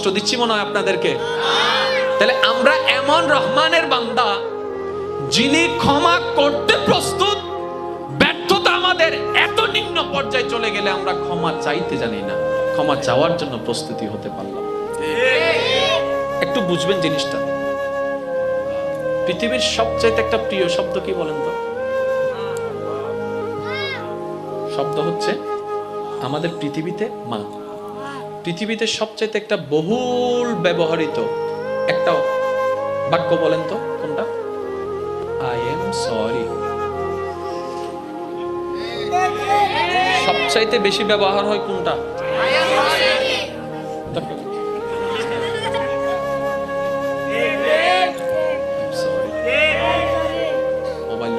কষ্ট দিচ্ছি মনে হয় আপনাদেরকে। তাহলে আমরা এমন রহমানের বান্দা, যিনি ক্ষমা করতে প্রস্তুত, ব্যর্থতা আমাদের এত নিম্ন পর্যায়ে চলে গেলে আমরা ক্ষমা চাইতে জানি না। ক্ষমা চাওয়ার জন্য প্রস্তুতি হতে পারলাম। একটু বুঝবেন জিনিসটা। পৃথিবীর সবচাইতে একটা প্রিয় শব্দ কি বলেন তো? শব্দ হচ্ছে, আমাদের পৃথিবীতে মা। পৃথিবীতে সবচাইতে একটা বহুল ব্যবহৃত একটা বাক্য বলেন তো, কোনটা? আই এম সরি সবচাইতে বেশি ব্যবহার হয় কোনটা? মোবাইল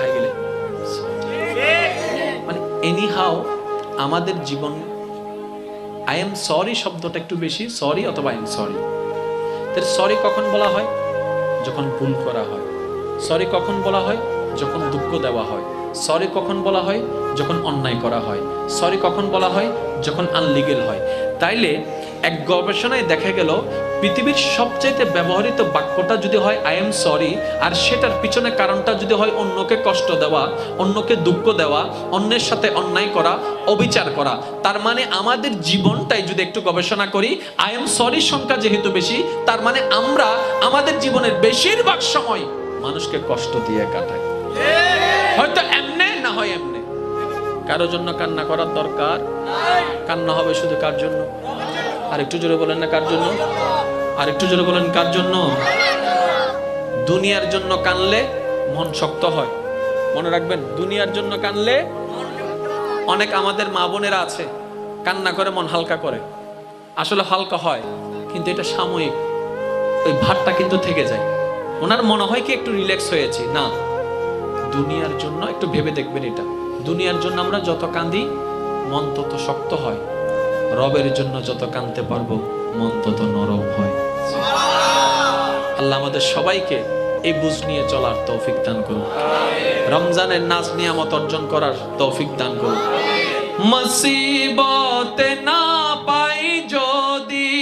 হয়ে গেলে। মানে এনি আমাদের জীবন আই এম সরি শব্দটা একটু বেশি সরি অথবা আই এম সরি তাহলে সরি কখন বলা হয়? যখন ভুল করা হয়। সরি কখন বলা হয়? যখন দুঃখ দেওয়া হয়। সরি কখন বলা হয়? যখন অন্যায় করা হয়। সরি কখন বলা হয়? যখন আনলিগেল হয়। তাইলে এক গবেষণায় দেখা গেল, পৃথিবীর সবচাইতে ব্যবহৃত বাক্যটা যদি হয় আই এম সরি আর সেটার পিছনে কারণটা যদি হয়, অন্যকে কষ্ট দেওয়া, অন্যকে দুঃখ দেওয়া, অন্যের সাথে অন্যায় করা, অবিচার করা। তার মানে আমাদের জীবনটাই যদি একটু গবেষণা করি আই এম সরি সংখ্যা যেহেতু বেশি, তার মানে আমরা আমাদের জীবনের বেশিরভাগ সময় মানুষকে কষ্ট দিয়ে কাটাই। হয়তো এমনে না হয় এমনে। কারোর জন্য কান্না করার দরকার। কান্না হবে শুধু কার জন্য? আর একটু জোরে বলেন না কার জন্য? আর একটু জোরে বলেন কার জন্য? দুনিয়ার জন্য কানলে মন শক্ত হয়। মনে রাখবেন, দুনিয়ার জন্য কানলে অনেক আমাদের মা বোনেরা আছে, কান্না করে, মন হালকা করে। আসলে হালকা হয়, কিন্তু এটা সাময়িক। ওই ভাতটা কিন্তু থেকে যায়। ওনার মনে হয় কি একটু রিল্যাক্স হয়েছি? না। দুনিয়ার জন্য একটু ভেবে দেখবেন এটা। দুনিয়ার জন্য আমরা যত কাঁদি মন তত শক্ত হয়। রবের জন্য যত কাঁদতে পারব, মন তত নরম হয়। আল্লাহ আমাদের সবাইকে এই বুঝ নিয়ে চলার তৌফিক দান করুন। রমজানের নাচ নিয়ামত অর্জন করার তৌফিক দান করুন। মুসিবতে না পাই যদি,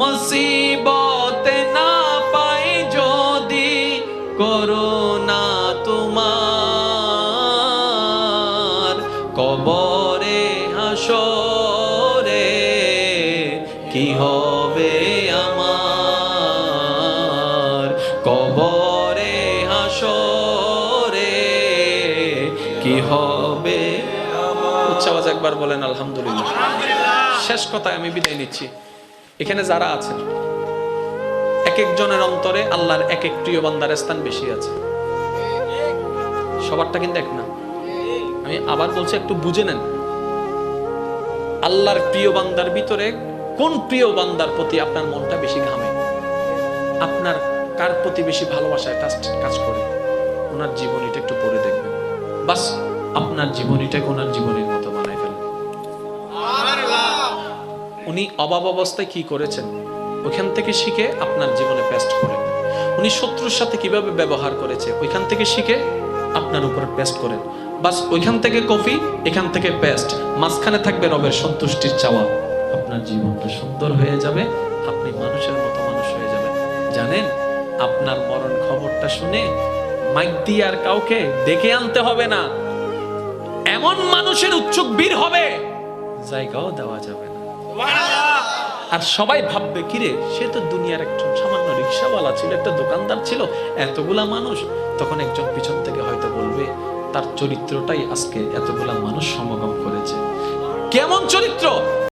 মুসিবতে না পাই যদি করোনা তোমার, কবরে হবে। উচ্চ আওয়াজ একবার বলেন, আলহামদুলিল্লাহ। শেষ কথায় আমি বিদায় নিচ্ছি। এখানে যারা আছেন এক একজনের অন্তরে আল্লাহর এক এক প্রিয় বান্দার স্থান বেশি আছে। সবারটা কিন্তু এক না। আমি আবার বলছি, একটু বুঝে নেন। আল্লাহর প্রিয় বান্দার ভিতরে কোন প্রিয় বান্দার প্রতি আপনার মনটা বেশি ঘামে? আপনার কার প্রতি বেশি ভালোবাসায় কাজ কাজ করে? ওনার জীবনীটা একটু পড়ে দেখবেন। বাস, আপনার জীবনীটাকে ওনার জীবনের মতো বানায় ফেলেন। উনি অভাব অবস্থায় কি করেছেন? ওইখান থেকে শিখে আপনার জীবনে পেস্ট করেন উনি শত্রুর সাথে কীভাবে ব্যবহার করেছে, ওইখান থেকে শিখে আপনার উপরে পেস্ট করেন। বাস, ওইখান থেকে কফি এখান থেকে পেস্ট মাঝখানে থাকবে রবের সন্তুষ্টির চাওয়া। আপনার জীবনটা সুন্দর হয়ে যাবে, আপনি মানুষের মতো মানুষ হয়ে যাবেন। জানেন, আপনার মরণ খবরটা শুনে মাইক দিয়ে আর কাউকে ডেকে আনতে হবে না। এমন মানুষের উচ্চক বীর হবে, জায়গাও দেওয়া যাবে না। আর সবাই ভাববে, কিরে, সে তো দুনিয়ার একজন সামান্য রিক্সাওয়ালা ছিল, একটা দোকানদার ছিল, এতগুলা মানুষ। তখন একজন পিছন থেকে হয়তো বলবে, তার চরিত্রটাই আজকে এতগুলা মানুষ সমাগম করেছে। কেমন চরিত্র?